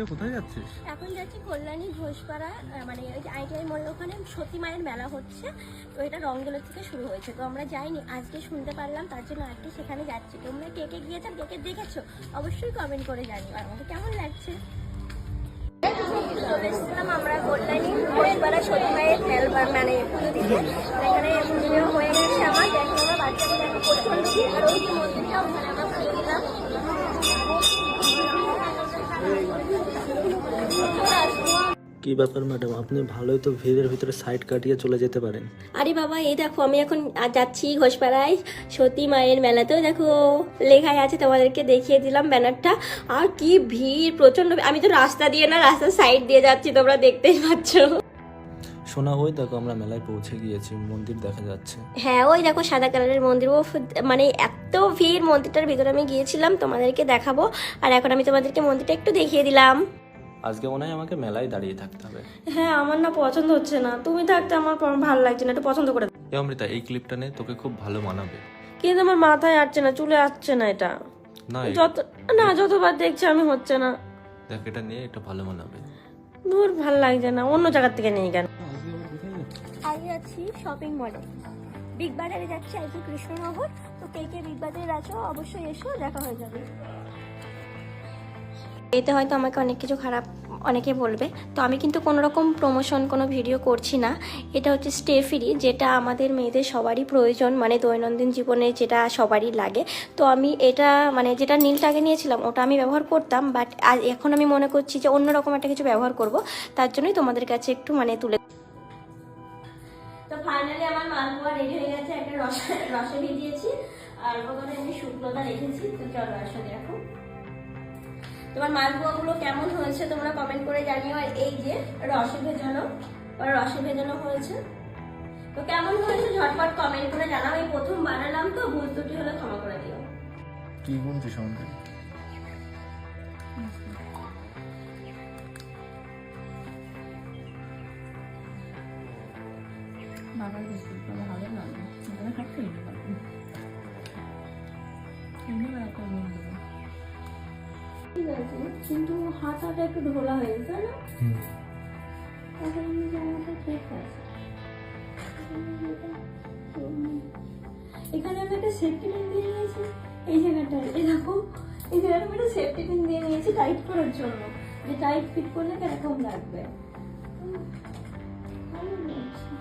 এখন যাচ্ছি কল্যাণী ঘোষপাড়া মানে ওই আইটিআই মোড়ের ওখানে সতী মায়ের মেলা হচ্ছে। তো এটা রঙ্গেলের থেকে শুরু হয়েছে। তো আমরা যাইনি, আজকে শুনতে পারলাম, তার জন্য আজকে সেখানে যাচ্ছি। তোমরা কে কে গিয়েছো, কে কে দেখেছ, অবশ্যই কমেন্ট করে জানিও। আর আমাকে কেমন লাগছে? চলে আমরা কল্যাণী ঘোষপাড়া মেলা মানে পুজো দিতে। এখানে হয়ে গেছে আমার। দেখো আমরা ওখানে কি ব্যাপার ম্যাডাম আপনি ভালোই তো ভিড়ের ভিতরে সাইড কাটিয়ে চলে যেতে পারেন। আরে বাবা এই দেখো আমি এখন আ- যাচ্ছি ঘোষপাড়ায় সতী মায়ের মেলাতেও। দেখো লেখাই আছে তোমাদেরকে দেখিয়ে দিলাম ব্যানারটা। আর কি ভিড় প্রচণ্ড আমি তো রাস্তা দিয়ে না রাস্তার সাইড দিয়ে যাচ্ছি তোমরা দেখতেই পাচ্ছ। শোনা ওই দেখো আমরা মেলায় পৌঁছে গিয়েছি মন্দির দেখা যাচ্ছে। হ্যাঁ ওই দেখো সাদা কালারের মন্দির। ও মানে এত ভিড় মন্দিরটার ভিতরে আমি গিয়েছিলাম তোমাদেরকে দেখাবো। আর এখন আমি তোমাদেরকে মন্দিরটা একটু দেখিয়ে দিলাম। আজকে মনে হয় আমাকে মেলায় দাঁড়িয়ে থাকতে হবে। হ্যাঁ আমার না পছন্দ হচ্ছে না। তুমি থাকতে আমার ভালো লাগছে না একটু পছন্দ করে দাও। এ অমৃতা এই ক্লিপটা নে তোকে খুব ভালো মানাবে। কিন্তু আমার মাথায় আসছে না চুলে আসছে না এটা। না এই- যত না যতবার দেখছি আমি হচ্ছে না। দেখ এটা নিয়ে এটা ভালো মানাবে। দূর ভালো লাগছে না অন্য জায়গার থেকে নিয়ে কেন আগে যাচ্ছি শপিং মলে বিগ বাজারে যাচ্ছি আজকে কৃষ্ণনগর। তো কে কে বিগ বাজারে আছো অবশ্যই এসো দেখা হয়ে যাবে। এতে হয়তো আমাকে অনেক কিছু খারাপ অনেকে বলবে। তো আমি কিন্তু কোনো রকম প্রমোশন কোনো ভিডিও করছি না। এটা হচ্ছে স্টে ফ্রি যেটা আমাদের মেয়েদের সবারই প্রয়োজন মানে দৈনন্দিন জীবনে যেটা সবারই লাগে। তো আমি এটা মানে যেটা নীলটা আগে নিয়েছিলাম, ওটা আমি ব্যবহার করতাম বাট এখন আমি মনে করছি যে অন্যরকম একটা কিছু ব্যবহার করব। তার জন্যই তোমাদের কাছে একটু মানে তুলে ফাইনালি আমার মালপোয়া রেডি হয়ে গেছে, একটা রসে ভিজিয়েছি। আর ওখানে আমি শুকনোটা রেখেছি, তো চলো আসো দেখো। তোমার মালপোয়াগুলো কেমন হয়েছে তোমরা কমেন্ট করে জানিও। আর এই যে রসে ভেজানো আর রসে ভেজানো হয়েছে। তো কেমন হয়েছে ঝটপট কমেন্ট করে জানাও। এই প্রথম বানালাম তো ভুল ত্রুটি হলে ক্ষমা করে দিও। কি বলছিস আমাকে বাবার বিস্কুট ভালো লাগে ওখানে আছে কিন্তু হাতাটা একটু ঢোলা হয়ে গেছে না? এখন আমি জামাটা ঠিক আছে। এখানে আমি একটা সেফটি পিন দিয়ে নিয়েছি। এই জায়গাটায় এই দেখো এই জায়গাটা আমি একটা সেফটি পিন দিয়ে নিয়েছি টাইট করার জন্য। যে টাইট ফিট করলে কীরকম লাগবে? ভালো লাগছে।